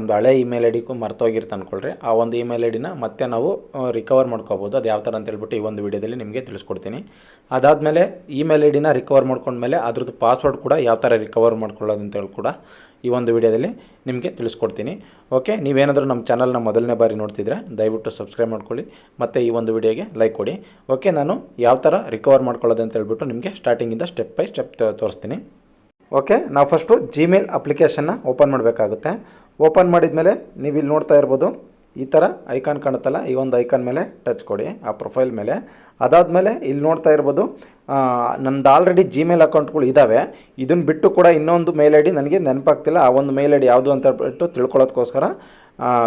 ಒಂದು ಹಳೆ email I ಡಿಗೂ ಮರ್ತೋಗಿರ್ತ ಅನ್ಕೊಳ್ರಿ. ಆ ಒಂದು ಇಮೇಲ್ ಐ ಡಿನ ಮತ್ತೆ ನಾವು ರಿಕವರ್ ಮಾಡ್ಕೋಬೋದು. ಅದು ಯಾವ ಥರ ಅಂತ ಹೇಳ್ಬಿಟ್ಟು ಈ ಒಂದು ವಿಡಿಯೋದಲ್ಲಿ ನಿಮಗೆ ತಿಳಿಸ್ಕೊಡ್ತೀನಿ. ಅದಾದಮೇಲೆ ಇಮೇಲ್ ಐ ಡಿನ ರಿಕವರ್ ಮಾಡ್ಕೊಂಡ್ಮೇಲೆ ಅದ್ರದ್ದು ಪಾಸ್ವರ್ಡ್ ಕೂಡ ಯಾವ ಥರ ರಿಕವರ್ ಮಾಡ್ಕೊಳ್ಳೋದು ಅಂತೇಳಿ ಕೂಡ ಈ ಒಂದು ವಿಡಿಯೋದಲ್ಲಿ ನಿಮಗೆ ತಿಳಿಸ್ಕೊಡ್ತೀನಿ. ಓಕೆ ನೀವೇನಾದರೂ ನಮ್ಮ ಚಾನಲ್ನ ಮೊದಲನೇ ಬಾರಿ ನೋಡ್ತಿದ್ರೆ ದಯವಿಟ್ಟು ಸಬ್ಸ್ಕ್ರೈಬ್ ಮಾಡ್ಕೊಳ್ಳಿ. ಮತ್ತು ಈ ಒಂದು ವಿಡಿಯೋಗೆ ಲೈಕ್ ಕೊಡಿ. ಓಕೆ ನಾನು ಯಾವ ಥರ ರಿಕವರ್ ಮಾಡ್ಕೊಳ್ಳೋದು ಅಂತ ಹೇಳ್ಬಿಟ್ಟು ನಿಮಗೆ ಸ್ಟಾರ್ಟಿಂಗಿಂದ ಸ್ಟೆಪ್ ಬೈ ಸ್ಟೆಪ್ ತೋರಿಸ್ತೀನಿ. ಓಕೆ ನಾವು ಫಸ್ಟು ಜಿಮೇಲ್ ಅಪ್ಲಿಕೇಶನ್ನ ಓಪನ್ ಮಾಡಬೇಕಾಗುತ್ತೆ. ಓಪನ್ ಮಾಡಿದ ಮೇಲೆ ನೀವು ಇಲ್ಲಿ ನೋಡ್ತಾ ಇರ್ಬೋದು, ಈ ಥರ ಐಕಾನ್ ಕಾಣುತ್ತಲ್ಲ, ಈ ಒಂದು ಐಕಾನ್ ಮೇಲೆ ಟಚ್ ಕೊಡಿ, ಆ ಪ್ರೊಫೈಲ್ ಮೇಲೆ. ಅದಾದಮೇಲೆ ಇಲ್ಲಿ ನೋಡ್ತಾ ಇರ್ಬೋದು ನಂದು ಆಲ್ರೆಡಿ ಜಿಮೇಲ್ ಅಕೌಂಟ್ಗಳು ಇದ್ದಾವೆ ಇದನ್ನು ಬಿಟ್ಟು ಕೂಡ ಇನ್ನೊಂದು ಮೇಲ್ ಐ ಡಿ ನನಗೆ ನೆನಪಾಗ್ತಿಲ್ಲ. ಆ ಒಂದು ಮೇಲ್ ಐ ಡಿ ಯಾವುದು ಅಂತ ಹೇಳ್ಬಿಟ್ಟು ತಿಳ್ಕೊಳ್ಳೋದಕ್ಕೋಸ್ಕರ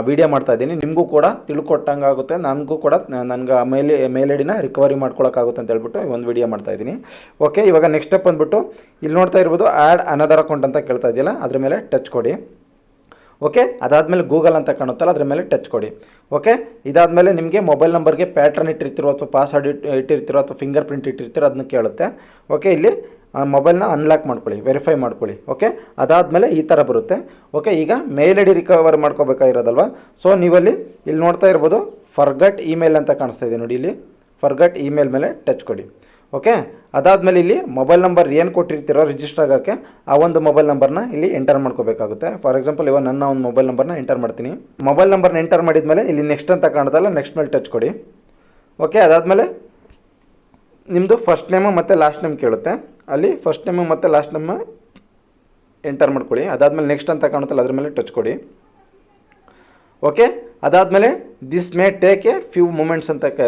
ವಿಡಿಯೋ ಮಾಡ್ತಾ ಇದ್ದೀನಿ. ನಿಮಗೂ ಕೂಡ ತಿಳ್ಕೊಟ್ಟಂಗೆ ಆಗುತ್ತೆ ನನಗೂ ಕೂಡ ನನಗೆ ಆ ಮೇಲ್ ಮೇಲ್ ಐ ಡಿನ ರಿಕವರಿ ಮಾಡ್ಕೊಳಕ್ಕಾಗುತ್ತೆ ಅಂತ ಹೇಳ್ಬಿಟ್ಟು ಒಂದು ವಿಡಿಯೋ ಮಾಡ್ತಾ ಇದ್ದೀನಿ. ಓಕೆ ಇವಾಗ ನೆಕ್ಸ್ಟ್ ಸ್ಟೆಪ್ ಬಂದುಬಿಟ್ಟು, ಇಲ್ಲಿ ನೋಡ್ತಾ ಇರ್ಬೋದು ಆ್ಯಡ್ ಅನದರ್ ಅಕೌಂಟ್ ಅಂತ ಕೇಳ್ತಾ ಇದೆಯಲ್ಲ, ಅದ್ರ ಮೇಲೆ ಟಚ್ ಕೊಡಿ. ಓಕೆ ಅದಾದಮೇಲೆ ಗೂಗಲ್ ಅಂತ ಕಾಣುತ್ತಲ್ಲ, ಅದ್ರ ಮೇಲೆ ಟಚ್ ಕೊಡಿ. ಓಕೆ ಇದಾದಮೇಲೆ ನಿಮಗೆ ಮೊಬೈಲ್ ನಂಬರ್ಗೆ ಪ್ಯಾಟ್ರನ್ ಇಟ್ಟಿರ್ತಿರೋ ಅಥವಾ ಪಾಸ್ವರ್ಡ್ ಇಟ್, ಇಟ್ಟಿರ್ತಿರೋ ಅಥವಾ ಫಿಂಗರ್ ಪ್ರಿಂಟ್ ಇಟ್ಟಿರ್ತಿರೋ ಅದನ್ನ ಕೇಳುತ್ತೆ. ಓಕೆ ಇಲ್ಲಿ ಮೊಬೈಲ್ನ ಅನ್ಲಾಕ್ ಮಾಡ್ಕೊಳ್ಳಿ ವೆರಿಫೈ ಮಾಡ್ಕೊಳ್ಳಿ. ಓಕೆ ಅದಾದಮೇಲೆ ಈ ಥರ ಬರುತ್ತೆ. ಓಕೆ ಈಗ ಮೇಲ್ ಐ ಡಿ ರಿಕವರ್ ಮಾಡ್ಕೋಬೇಕಾಗಿರೋದಲ್ವ? ಸೊ ನೀವಲ್ಲಿ ಇಲ್ಲಿ ನೋಡ್ತಾ ಇರ್ಬೋದು ಫರ್ಗಟ್ ಇಮೇಲ್ ಅಂತ ಕಾಣಿಸ್ತಾ ಇದೆ ನೋಡಿ ಇಲ್ಲಿ. ಫರ್ಗಟ್ ಇಮೇಲ್ ಮೇಲೆ ಟಚ್ ಕೊಡಿ. ಓಕೆ ಅದಾದಮೇಲೆ ಇಲ್ಲಿ ಮೊಬೈಲ್ ನಂಬರ್ ಏನು ಕೊಟ್ಟಿರ್ತೀರೋ ರಿಜಿಸ್ಟರ್ ಆಗೋಕ್ಕೆ ಆ ಒಂದು ಮೊಬೈಲ್ ನಂಬರ್ನ ಇಲ್ಲಿ ಎಂಟರ್ ಮಾಡ್ಕೋಬೇಕಾಗುತ್ತೆ. ಫಾರ್ ಎಕ್ಸಾಂಪಲ್ ಇವಾಗ ನನ್ನ ಒಂದು ಮೊಬೈಲ್ ನಂಬರ್ನ ಎಂಟರ್ ಮಾಡ್ತೀನಿ. ಮೊಬೈಲ್ ನಂಬರ್ನ ಎಂಟರ್ ಮಾಡಿದ್ಮೇಲೆ ಇಲ್ಲಿ ನೆಕ್ಸ್ಟ್ ಅಂತ ಕಾಣುತ್ತಲ್ಲ ನೆಕ್ಸ್ಟ್ ಮೇಲೆ ಟಚ್ ಕೊಡಿ. ಓಕೆ ಅದಾದಮೇಲೆ ನಿಮ್ಮದು ಫಸ್ಟ್ ನೇಮು ಮತ್ತು ಲಾಸ್ಟ್ ನೇಮ್ ಕೇಳುತ್ತೆ. ಅಲ್ಲಿ ಫಸ್ಟ್ ನೇಮು ಮತ್ತು ಲಾಸ್ಟ್ ನೇಮ್ ಎಂಟರ್ ಮಾಡ್ಕೊಳ್ಳಿ. ಅದಾದಮೇಲೆ ನೆಕ್ಸ್ಟ್ ಅಂತ ಕಾಣುತ್ತಲ್ಲ, ಅದ್ರ ಮೇಲೆ ಟಚ್ ಕೊಡಿ. ಓಕೆ ಅದಾದಮೇಲೆ this may take a few moments ಅಂತ ಕ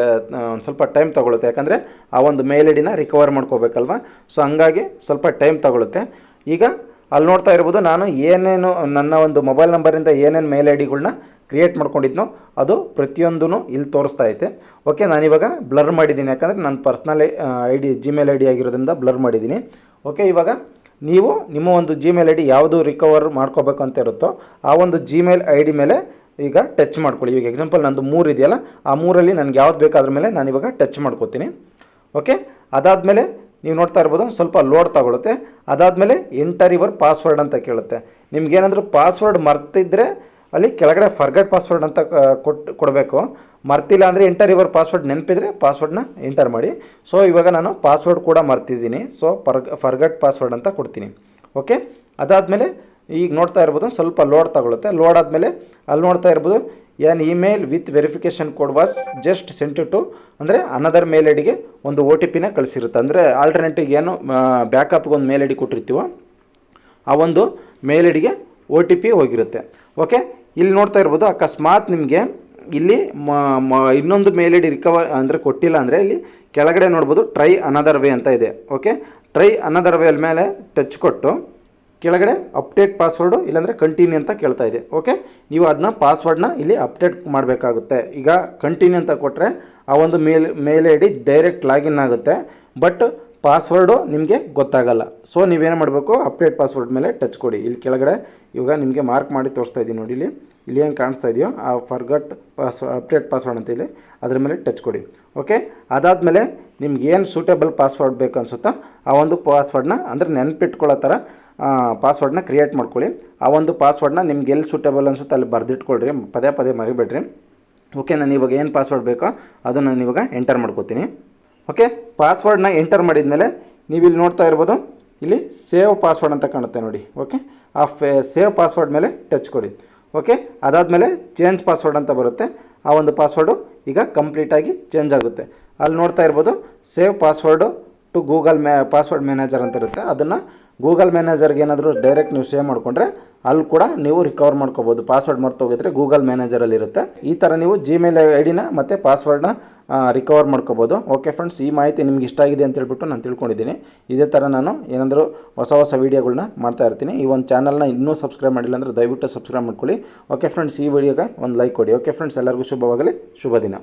ಒಂದು ಸ್ವಲ್ಪ ಟೈಮ್ ತೊಗೊಳುತ್ತೆ. ಯಾಕಂದರೆ ಆ ಒಂದು ಮೇಲ್ ಐಡಿನ ಡಿನ ರಿಕವರ್ ಮಾಡ್ಕೋಬೇಕಲ್ವ? ಸೊ ಹಂಗಾಗಿ ಸ್ವಲ್ಪ ಟೈಮ್ ತೊಗೊಳುತ್ತೆ. ಈಗ ಅಲ್ಲಿ ನೋಡ್ತಾ ಇರ್ಬೋದು ನಾನು ಏನೇನು, ನನ್ನ ಒಂದು ಮೊಬೈಲ್ ನಂಬರಿಂದ ಏನೇನು ಮೇಲ್ ಐ ಡಿಗಳನ್ನ ಕ್ರಿಯೇಟ್ ಮಾಡ್ಕೊಂಡಿದ್ನೋ ಅದು ಪ್ರತಿಯೊಂದೂ ಇಲ್ಲಿ ತೋರಿಸ್ತಾ ಐತೆ. ಓಕೆ ನಾನಿವಾಗ ಬ್ಲರ್ ಮಾಡಿದ್ದೀನಿ. ಯಾಕಂದರೆ ನನ್ನ personal I D Gmail I D ಆಗಿರೋದ್ರಿಂದ ಬ್ಲರ್ ಮಾಡಿದ್ದೀನಿ. ಓಕೆ ಇವಾಗ ನೀವು ನಿಮ್ಮ ಒಂದು ಜಿಮೇಲ್ ಐ ಡಿ ಯಾವುದು ರಿಕವರ್ ಮಾಡ್ಕೋಬೇಕು ಅಂತ ಇರುತ್ತೋ, ಆ ಒಂದು ಜಿಮೇಲ್ ಐ ಡಿ ಮೇಲೆ ಈಗ ಟಚ್ ಮಾಡ್ಕೊಳ್ಳಿ. ಈಗ ಎಕ್ಸಾಂಪಲ್ ನಂದು ಮೂರು ಇದೆಯಲ್ಲ, ಆ ಮೂರಲ್ಲಿ ನನಗೆ ಯಾವ್ದು ಬೇಕು ಅದ್ರ ಮೇಲೆ ನಾನು ಇವಾಗ ಟಚ್ ಮಾಡ್ಕೋತೀನಿ. ಓಕೆ ಅದಾದಮೇಲೆ ನೀವು ನೋಡ್ತಾ ಇರ್ಬೋದು ಸ್ವಲ್ಪ ಲೋಡ್ ತಗೊಳುತ್ತೆ. ಅದಾದಮೇಲೆ ಎಂಟರ್ ಯುವರ್ ಪಾಸ್ವರ್ಡ್ ಅಂತ ಕೇಳುತ್ತೆ. ನಿಮ್ಗೇನಾದರೂ ಪಾಸ್ವರ್ಡ್ ಮರ್ತಿದ್ರೆ ಅಲ್ಲಿ ಕೆಳಗಡೆ ಫರ್ಗಟ್ ಪಾಸ್ವರ್ಡ್ ಅಂತ ಕೊಟ್ಟು ಕೊಡಬೇಕು. ಮರ್ತಿಲ್ಲ ಅಂದರೆ ಎಂಟರ್ ಯುವರ್ ಪಾಸ್ವರ್ಡ್ ನೆನಪಿದ್ರೆ ಪಾಸ್ವರ್ಡ್ನ ಎಂಟರ್ ಮಾಡಿ. ಸೊ ಇವಾಗ ನಾನು ಪಾಸ್ವರ್ಡ್ ಕೂಡ ಮರ್ತಿದ್ದೀನಿ. ಸೊ ಫರ್ಗ್ ಫರ್ಗಟ್ ಪಾಸ್ವರ್ಡ್ ಅಂತ ಕೊಡ್ತೀನಿ. ಓಕೆ ಅದಾದಮೇಲೆ ಈಗ ನೋಡ್ತಾ ಇರ್ಬೋದು, ಸ್ವಲ್ಪ ಲೋಡ್ ತಗೊಳುತ್ತೆ. ಲೋಡ್ ಆದಮೇಲೆ ಅಲ್ಲಿ ನೋಡ್ತಾ ಇರ್ಬೋದು ಏನ್ email with verification code was just sent to ಅಂದರೆ ಅನದರ್ ಮೇಲ್ ಐ ಡಿಗೆ ಒಂದು ಒ ಟಿ ಪಿನ ಕಳಿಸಿರುತ್ತೆ. ಅಂದರೆ ಆಲ್ಟರ್ನೇಟಿವ್ ಏನು ಬ್ಯಾಕಪ್ಗೆ ಒಂದು ಮೇಲ್ ಐ ಡಿ ಕೊಟ್ಟಿರ್ತೀವೋ, ಆ ಒಂದು ಮೇಲ್ ಐ ಡಿಗೆ ಒ ಟಿ ಪಿ ಹೋಗಿರುತ್ತೆ. ಓಕೆ ಇಲ್ಲಿ ನೋಡ್ತಾ ಇರ್ಬೋದು, ಅಕಸ್ಮಾತ್ ನಿಮಗೆ ಇಲ್ಲಿ ಇನ್ನೊಂದು ಮೇಲ್ ಐ ಡಿ ರಿಕವರ್ ಅಂದರೆ ಕೊಟ್ಟಿಲ್ಲ ಅಂದರೆ ಇಲ್ಲಿ ಕೆಳಗಡೆ ನೋಡ್ಬೋದು ಟ್ರೈ ಅನದರ್ ವೇ ಅಂತ ಇದೆ. ಓಕೆ ಟ್ರೈ ಅನದರ್ ವೇ ಮೇಲೆ ಟಚ್ ಕೊಟ್ಟು ಕೆಳಗಡೆ ಅಪ್ಡೇಟ್ ಪಾಸ್ವರ್ಡು ಇಲ್ಲಾಂದರೆ ಕಂಟಿನ್ಯೂ ಅಂತ ಕೇಳ್ತಾ ಇದೆ. ಓಕೆ ನೀವು ಅದನ್ನ ಪಾಸ್ವರ್ಡ್ನ ಇಲ್ಲಿ ಅಪ್ಡೇಟ್ ಮಾಡಬೇಕಾಗುತ್ತೆ. ಈಗ ಕಂಟಿನ್ಯೂ ಅಂತ ಕೊಟ್ಟರೆ ಆ ಒಂದು mail mail I direct login ಆಗುತ್ತೆ. ಬಟ್ ಪಾಸ್ವರ್ಡು ನಿಮಗೆ ಗೊತ್ತಾಗಲ್ಲ. ಸೊ ನೀವೇನು ಮಾಡಬೇಕು? ಅಪ್ಡೇಟ್ ಪಾಸ್ವರ್ಡ್ ಮೇಲೆ ಟಚ್ ಕೊಡಿ. ಇಲ್ಲಿ ಕೆಳಗಡೆ ಇವಾಗ ನಿಮಗೆ ಮಾರ್ಕ್ ಮಾಡಿ ತೋರಿಸ್ತಾ ಇದ್ದೀನಿ ನೋಡಿ ಇಲ್ಲಿ. ಇಲ್ಲಿ ಏನು ಕಾಣಿಸ್ತಾ ಇದೆಯೋ, ಆ ಫರ್ಗಟ್ ಪಾಸ್ ಅಪ್ಡೇಟ್ ಪಾಸ್ವರ್ಡ್ ಅಂತ ಇಲ್ಲಿ ಅದ್ರ ಮೇಲೆ ಟಚ್ ಕೊಡಿ. ಓಕೆ ಅದಾದಮೇಲೆ ನಿಮ್ಗೆ ಏನು ಸೂಟೇಬಲ್ ಪಾಸ್ವರ್ಡ್ ಬೇಕು ಅನಿಸುತ್ತೋ, ಆ ಒಂದು ಪಾಸ್ವರ್ಡ್ನ ಅಂದರೆ ನೆನಪಿಟ್ಕೊಳ್ಳೋ ಥರ ಪಾಸ್ವರ್ಡ್ನ ಕ್ರಿಯೇಟ್ ಮಾಡ್ಕೊಳ್ಳಿ. ಆ ಒಂದು ಪಾಸ್ವರ್ಡ್ನ ನಿಮ್ಗೆ ಎಲ್ಲಿ ಸೂಟೇಬಲ್ ಅನ್ಸುತ್ತೆ ಅಲ್ಲಿ ಬರೆದಿಟ್ಕೊಳ್ರಿ. ಪದೇ ಪದೇ ಮರಿಬೇಡ್ರಿ. ಓಕೆ ನಾನು ಇವಾಗ ಏನು ಪಾಸ್ವರ್ಡ್ ಬೇಕೋ ಅದನ್ನು ನಾನು ಇವಾಗ ಎಂಟರ್ ಮಾಡ್ಕೋತೀನಿ. ಓಕೆ ಪಾಸ್ವರ್ಡ್ನ ಎಂಟರ್ ಮಾಡಿದ ಮೇಲೆ ನೀವು ಇಲ್ಲಿ ನೋಡ್ತಾ ಇರ್ಬೋದು, ಇಲ್ಲಿ ಸೇವ್ ಪಾಸ್ವರ್ಡ್ ಅಂತ ಕಾಣುತ್ತೆ ನೋಡಿ. ಓಕೆ ಆ ಸೇವ್ ಪಾಸ್ವರ್ಡ್ ಮೇಲೆ ಟಚ್ ಕೊಡಿ. ಓಕೆ ಅದಾದಮೇಲೆ ಚೇಂಜ್ ಪಾಸ್ವರ್ಡ್ ಅಂತ ಬರುತ್ತೆ. ಆ ಒಂದು ಪಾಸ್ವರ್ಡು ಈಗ ಕಂಪ್ಲೀಟಾಗಿ ಚೇಂಜ್ ಆಗುತ್ತೆ. ಅಲ್ಲಿ ನೋಡ್ತಾ ಇರ್ಬೋದು ಸೇವ್ ಪಾಸ್ವರ್ಡು ಟು ಗೂಗಲ್ ಮ್ಯಾ ಪಾಸ್ವರ್ಡ್ ಮ್ಯಾನೇಜರ್ ಅಂತ ಇರುತ್ತೆ. ಅದನ್ನು ಗೂಗಲ್ ಮ್ಯಾನೇಜರ್ಗೆ ಏನಾದರೂ ಡೈರೆಕ್ಟ್ ನೀವು ಸೇವ್ ಮಾಡಿಕೊಂಡ್ರೆ ಅಲ್ಲಿ ಕೂಡ ನೀವು ರಿಕವರ್ ಮಾಡ್ಕೋಬೋದು. ಪಾಸ್ವರ್ಡ್ ಮರ್ತೋಗಿದ್ರೆ ಗೂಗಲ್ ಮ್ಯಾನೇಜರಲ್ಲಿರುತ್ತೆ ಈ ಥರ ನೀವು ಜಿಮೇಲ್ ಐ ಡಿನ ಮತ್ತು ಪಾಸ್ವರ್ಡ್ನ ರಿಕವರ್ ಮಾಡ್ಕೋಬೋದು. ಓಕೆ ಫ್ರೆಂಡ್ಸ್ ಈ ಮಾಹಿತಿ ನಿಮ್ಗೆ ಇಷ್ಟ ಆಗಿದೆ ಅಂತ ಹೇಳ್ಬಿಟ್ಟು ನಾನು ತಿಳ್ಕೊಂಡಿದ್ದೀನಿ. ಇದೇ ಥರ ನಾನು ಏನಾದರೂ ಹೊಸ ಹೊಸ ವೀಡಿಯೋಗಳನ್ನ ಮಾಡ್ತಾ ಇರ್ತೀನಿ. ಈ ಒಂದು ಚಾನಲ್ನ ಇನ್ನೂ ಸಬ್ಸ್ಕ್ರೈಬ್ ಮಾಡಿಲ್ಲ ಅಂದರೆ ದಯವಿಟ್ಟು ಸಬ್ಸ್ಕ್ರೈಬ್ ಮಾಡ್ಕೊಳ್ಳಿ. ಓಕೆ ಫ್ರೆಂಡ್ಸ್ ಈ ವಿಡಿಯೋಗೆ ಒಂದು ಲೈಕ್ ಕೊಡಿ. ಓಕೆ ಫ್ರೆಂಡ್ಸ್ ಎಲ್ಲರಿಗೂ ಶುಭವಾಗಲಿ. ಶುಭ ದಿನ